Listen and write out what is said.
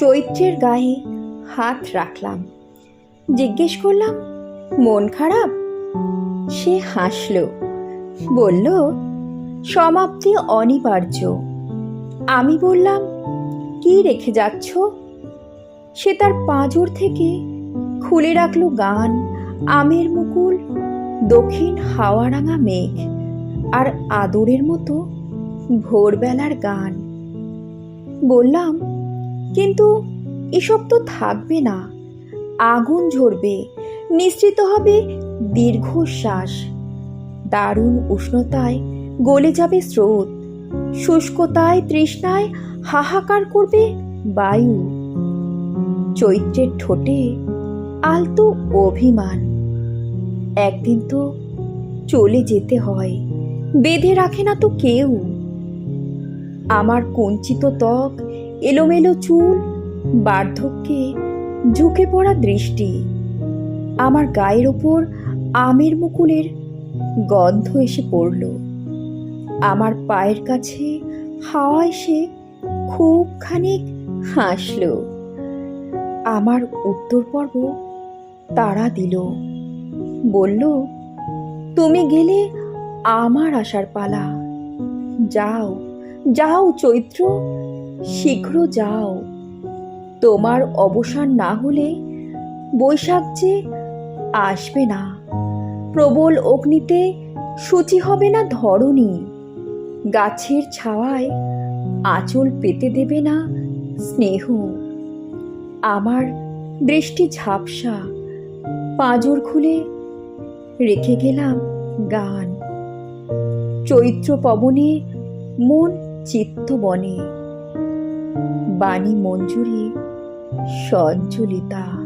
চৈত্রের গায়ে হাত রাখলাম। জিজ্ঞেস করলাম, মন খারাপ? সে হাসল, বলল, সমাপ্তি অনিবার্য। আমি বললাম, কি রেখে যাচ্ছ? সে তার পাঁজর থেকে খুলে রাখল গান, আমের মুকুল, দক্ষিণ হাওয়ারাঙা মেঘ আর আদরের মতো ভোরবেলার গান। বললাম কিন্তু এসব তো থাকবে না। আগুন ঝরবে নিশ্চিত হবে দীর্ঘশ্বাস। দারুণ উষ্ণতায় গলে যাবে স্রোত, শুষ্কতায় তৃষ্ণায় হাহাকার করবে বায়ু। চৈত্রের ঠোঁটে আলতো অভিমান। একদিন তো চলে যেতে হয়, বেঁধে রাখে না তো কেউ। আমার কঞ্চিত ত্বক এলোমেলো চুল, বার্ধক্যে ঝুঁকে পড়া দৃষ্টি, আমার গায়ের ওপর আমের মুকুলের গন্ধ এসে পড়ল। আমার পায়ের কাছে হাওয়া এসে খুব খানিক হাসল। আমার উত্তর পর্ব তারা দিল। বলল, তুমি গেলে আমার আসার পালা। যাও। যাও চৈত্র, শীঘ্র যাও। তোমার অবসান না হলে বৈশাখ যে আসবে না। প্রবল অগ্নিতে সূচি হবে না ধরণী। গাছের ছাওয়ায় আঁচল পেতে দেবে না স্নেহ। আমার দৃষ্টি ঝাপসা, পাঁজর খুলে রেখে গেলাম গান। চৈত্র পবনে মন চিত্ত বনে। বাণী মঞ্জুরি সঞ্চলিতা